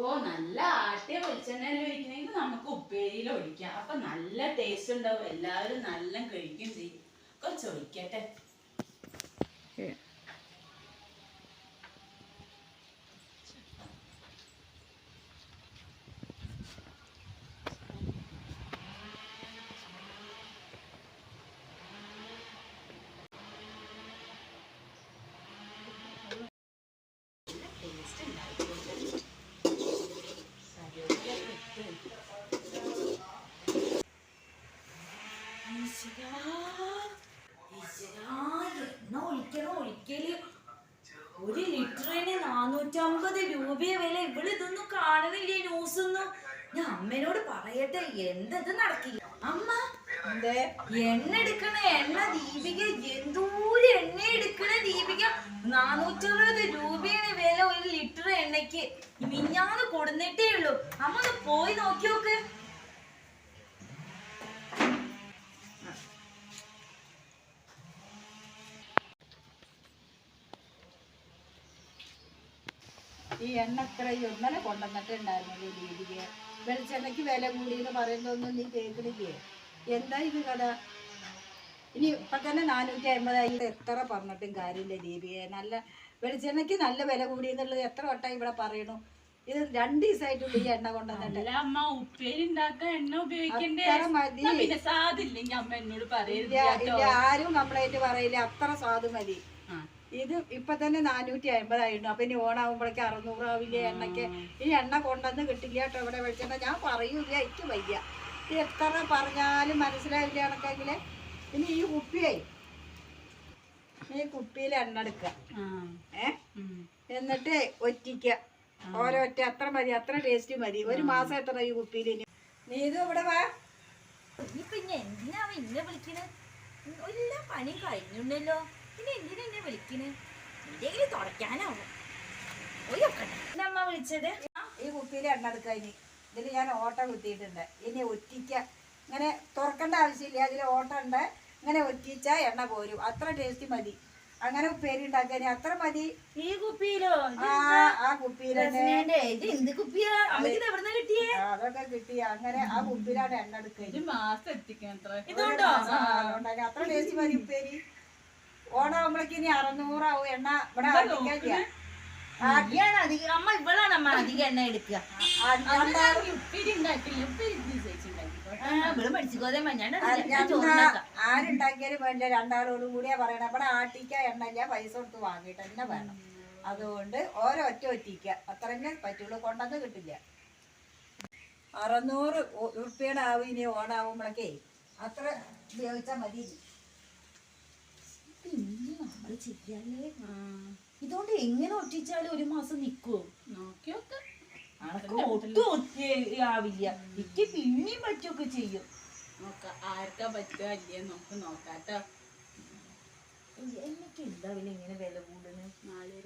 ഓ നല്ല ആട്ടിയ വെളിച്ചെണ്ണയിൽ ഒഴിക്കണമെങ്കിൽ നമുക്ക് ഉപ്പേരിയിൽ ഒഴിക്കാം. അപ്പൊ നല്ല ടേസ്റ്റ് ഉണ്ടാവും. എല്ലാവരും നല്ല കഴിക്കും ചെയ്യും. കുറച്ച് ഒഴിക്കട്ടെ ടേസ്റ്റ് ഉണ്ടാവും ഒരു ലിറ്ററിന് നാനൂറ്റമ്പത് രൂപയെ വില. ഇവിടെ ഇതൊന്നും കാണുന്നില്ലേ ന്യൂസ് ഒന്നും? ഞാൻ അമ്മേനോട് പറയട്ടെ എന്തത് നടക്കില്ല. അമ്മ എണ്ണ എടുക്കണ എണ്ണ ദീപിക എന്തൂര് എണ്ണ എടുക്കണ ദീപിക? നാനൂറ്ററുപത് രൂപയാണ് വില ഒരു ലിറ്റർ എണ്ണയ്ക്ക്. മിഞ്ഞാന്ന് കൊടുന്നിട്ടേ ഉള്ളൂ. അമ്മ ഒന്ന് പോയി നോക്കി നോക്ക് ഈ എണ്ണ ഇത്ര ഇന്നലെ കൊണ്ടുവന്നിട്ടുണ്ടായിരുന്നല്ലോ ദീപിക വെളിച്ചെണ്ണയ്ക്ക് വില കൂടി എന്ന് പറയുന്നതൊന്നും നീ കേൾക്കണില്ലേ? എന്താ ഇത് കഥ? ഇനി ഇപ്പൊ തന്നെ നാനൂറ്റി അമ്പതായി. എത്ര പറഞ്ഞിട്ടും കാര്യമില്ല ദീപിക നല്ല വെളിച്ചെണ്ണയ്ക്ക് നല്ല വില കൂടി എന്നുള്ളത് എത്ര വട്ടം ഇവിടെ പറയണു? ഇത് രണ്ട് ദിവസമായിട്ടുള്ള ഈ എണ്ണ കൊണ്ടുവന്നിട്ട്. അമ്മ ഉപ്പേരി ഉണ്ടാക്കാൻ എണ്ണ ഉപയോഗിക്കണ്ടേ? സാധില്ലെങ്കിൽ അമ്മ എന്നോട് പറയില്ല ആരും കംപ്ലൈന്റ് പറയില്ല. അത്ര സ്വാദ് മതി. ഇത് ഇപ്പൊ തന്നെ നാനൂറ്റി അമ്പതായിരുന്നു. അപ്പൊ ഇനി ഓണാവുമ്പോഴേക്ക് അറുന്നൂറാവില്ലേ എണ്ണയ്ക്ക്? ഈ എണ്ണ കൊണ്ടുവന്ന് കിട്ടില്ല കേട്ടോ ഇവിടെ വെളിച്ചെണ്ണ. ഞാൻ പറയൂല എനിക്ക് വയ്യ. ഇത് എത്ര പറഞ്ഞാലും മനസ്സിലാവില്ല കണക്കെങ്കിൽ ഇനി ഈ കുപ്പിയായി ഈ കുപ്പിയിൽ എണ്ണ എടുക്കുക. ഏ? എന്നിട്ട് ഒറ്റിക്ക ഓരോ ഒറ്റ അത്ര മതി അത്ര ടേസ്റ്റ് മതി. ഒരു മാസം എത്ര ഈ കുപ്പിയിൽ ഇനി? നീ ഇത് ഇവിടെ വാ. ഇനിയിപ്പൊ പിന്നെ എന്തിനാ ഇന്നെ വിളിക്കുന്നത് എല്ലാ പണി കഴിഞ്ഞുണ്ടല്ലോ പിന്നെ എന്തിനാ എന്നെ വിളിക്കണേ? എന്തെങ്കിലും തുടയ്ക്കാനാവും. വിളിച്ചത്? ഈ കുപ്പിയിൽ എണ്ണ എടുക്കുക ഇനി. ഇതിൽ ഞാൻ ഓട്ട കുത്തിയിട്ടുണ്ട്. ഇനി ഒറ്റിക്ക. ഇങ്ങനെ തുറക്കേണ്ട ആവശ്യമില്ല. അതിൽ ഓട്ട ഉണ്ട്. ഇങ്ങനെ ഒറ്റിച്ച എണ്ണ പോരും. അത്ര ടേസ്റ്റ് മതി. അങ്ങനെ ഉപ്പേരി ഉണ്ടാക്കാൻ അത്ര മതി. ഈ കുപ്പിയിലോ? ആ ആ കുപ്പിയിൽ തന്നെ ഇത് എന്ത് കുപ്പിയാ? അമ്മയ്ക്ക് എവിടുന്ന കിട്ടിയേ? അതൊക്കെ കിട്ടി. അങ്ങനെ ആ കുപ്പിയിലാണ് എണ്ണ എടുക്കുക അത്ര. ടേസ്റ്റ് മതി ഉപ്പേരി. ഓണാകുമ്പോഴേക്ക് ഇനി അറുന്നൂറാവും. എണ്ണ ഇവിടെ അധികം അമ്മ ഇവളാണ് അമ്മ അധികം എണ്ണ എടുക്കുക. ആരുണ്ടാക്കിയാലും വേണ്ട. രണ്ടാളോടും കൂടിയാ പറയണ. ഇവിടെ ആട്ടിക്ക എണ്ണല്ല പൈസ കൊടുത്ത് വാങ്ങിയിട്ട് തന്നെ വേണം. അതുകൊണ്ട് ഓരോ ഒറ്റ ഒറ്റിക്ക അത്ര തന്നെ പറ്റുള്ളൂ. കൊണ്ടന്ന് കിട്ടില്ല. അറുന്നൂറ് ഉറുപ്പിയുടെ ആവും ഇനി ഓണാവുമ്പോഴേക്കേ അത്ര ഉപയോഗിച്ചാൽ മതി. ചെയ്യാല്ലേ? ഇതുകൊണ്ട് എങ്ങനെ ഒട്ടിച്ചാലും ഒരു മാസം നിക്കുവോ? നോക്കി നോക്ക്. അനക്ക് ഒട്ടും ഒത്തി ആവില്ല. എനിക്ക് പിന്നെയും പറ്റുമൊക്കെ ചെയ്യും. നോക്കാം ആർക്കാ പറ്റുക അല്ലേ നമുക്ക് നോക്കാട്ടോ. പിന്നെ ഇങ്ങനെ വില കൂടുന്നത്? നാളെ